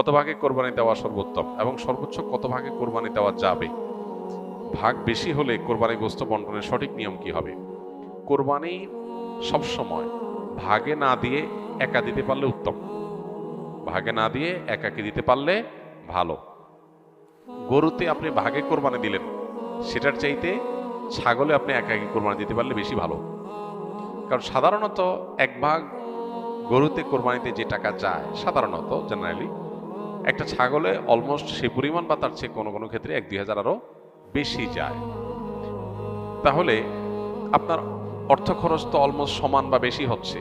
কত ভাগে কোরবানি দেওয়া সর্বোত্তম এবং সর্বোচ্চ কত ভাগে কোরবানি দেওয়া যাবে? ভাগ বেশি হলে কোরবানি গোস্ত বন্টনের সঠিক নিয়ম কি হবে? কোরবানি সবসময় ভাগে না দিয়ে একা দিতে পারলে উত্তম। ভাগে না দিয়ে একাকে দিতে পারলে ভালো। গরুতে আপনি ভাগে কোরবানি দিলেন, সেটার চাইতে ছাগলে আপনি একাকি কোরবানি দিতে পারলে বেশি ভালো। কারণ সাধারণত এক ভাগ গরুতে কোরবানিতে যে টাকা যায়, সাধারণত জেনারেলি একটা ছাগলে অলমোস্ট সে পরিমাণ বা তার চেয়ে কোনো কোনো ক্ষেত্রে এক দুই হাজার আরও বেশি যায়। তাহলে আপনার অর্থ খরচ তো অলমোস্ট সমান বা বেশি হচ্ছে।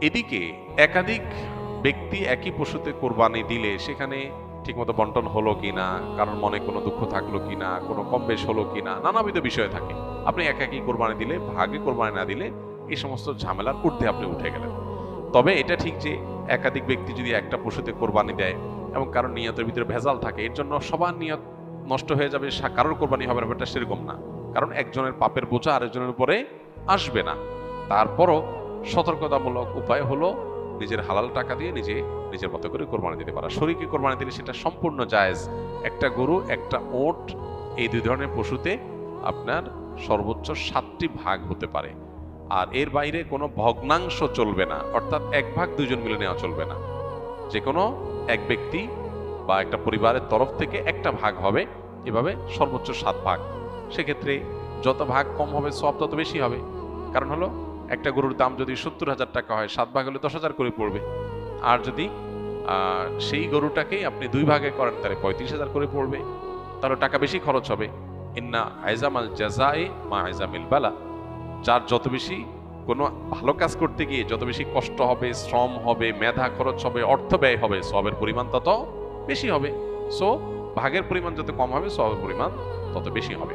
এদিকে একাধিক ব্যক্তি একই পশুতে কোরবানি দিলে সেখানে ঠিকমতো বন্টন হলো কি না কারণ মনে কোনো দুঃখ থাকল কিনা, কোনো কম বেশ হলো কি না নানাবিধ বিষয় থাকে। আপনি একাকি কোরবানি দিলে, ভাগে কোরবানি না দিলে এই সমস্ত ঝামেলার ঊর্ধ্বে আপনি উঠে গেলেন। তবে এটা ঠিক যে একাধিক ব্যক্তি যদি একটা পশুতে কোরবানি দেয় এবং কারোর নিয়তের ভিতরে ভেজাল থাকে, এর জন্য সবার নিয়ত নষ্ট হয়ে যাবে কারোর কোরবানি হবে না, ব্যাপারটা সেরকম না। কারণ একজনের পাপের বোঝা আরেকজনের উপরে আসবে না। তারপরও সতর্কতামূলক উপায় হলো নিজের হালাল টাকা দিয়ে নিজে, নিজের মতো করে কোরবানি দিতে পারা। শরীরকে কোরবানি দিলে সেটা সম্পূর্ণ জায়েজ। একটা গরু, একটা ওট, এই দুই ধরনের পশুতে আপনার সর্বোচ্চ সাতটি ভাগ হতে পারে। আর এর বাইরে কোনো ভগ্নাংশ চলবে না। অর্থাৎ এক ভাগ দুইজন মিলে নেওয়া চলবে না। যে কোনো এক ব্যক্তি বা একটা পরিবারের তরফ থেকে একটা ভাগ হবে। এভাবে সর্বোচ্চ সাত ভাগ। সেক্ষেত্রে যত ভাগ কম হবে, সব তত বেশি হবে। কারণ হলো, একটা গরুর দাম যদি সত্তর হাজার টাকা হয়, সাত ভাগ হলে দশ হাজার করে পড়বে। আর যদি সেই গরুটাকেই আপনি দুই ভাগে করেন, তাহলে পঁয়ত্রিশ হাজার করে পড়বে। তাহলে টাকা বেশি খরচ হবে। ইন্না আইজামাল জাজায়ে মা আইজামিল বালা। যার যত বেশি কোনো ভালো কাজ করতে গিয়ে যত বেশি কষ্ট হবে, শ্রম হবে, মেধা খরচ হবে, অর্থ ব্যয় হবে, সবের পরিমাণ তত বেশি হবে। সো ভাগের পরিমাণ যত কম হবে, সবের পরিমাণ তত বেশি হবে।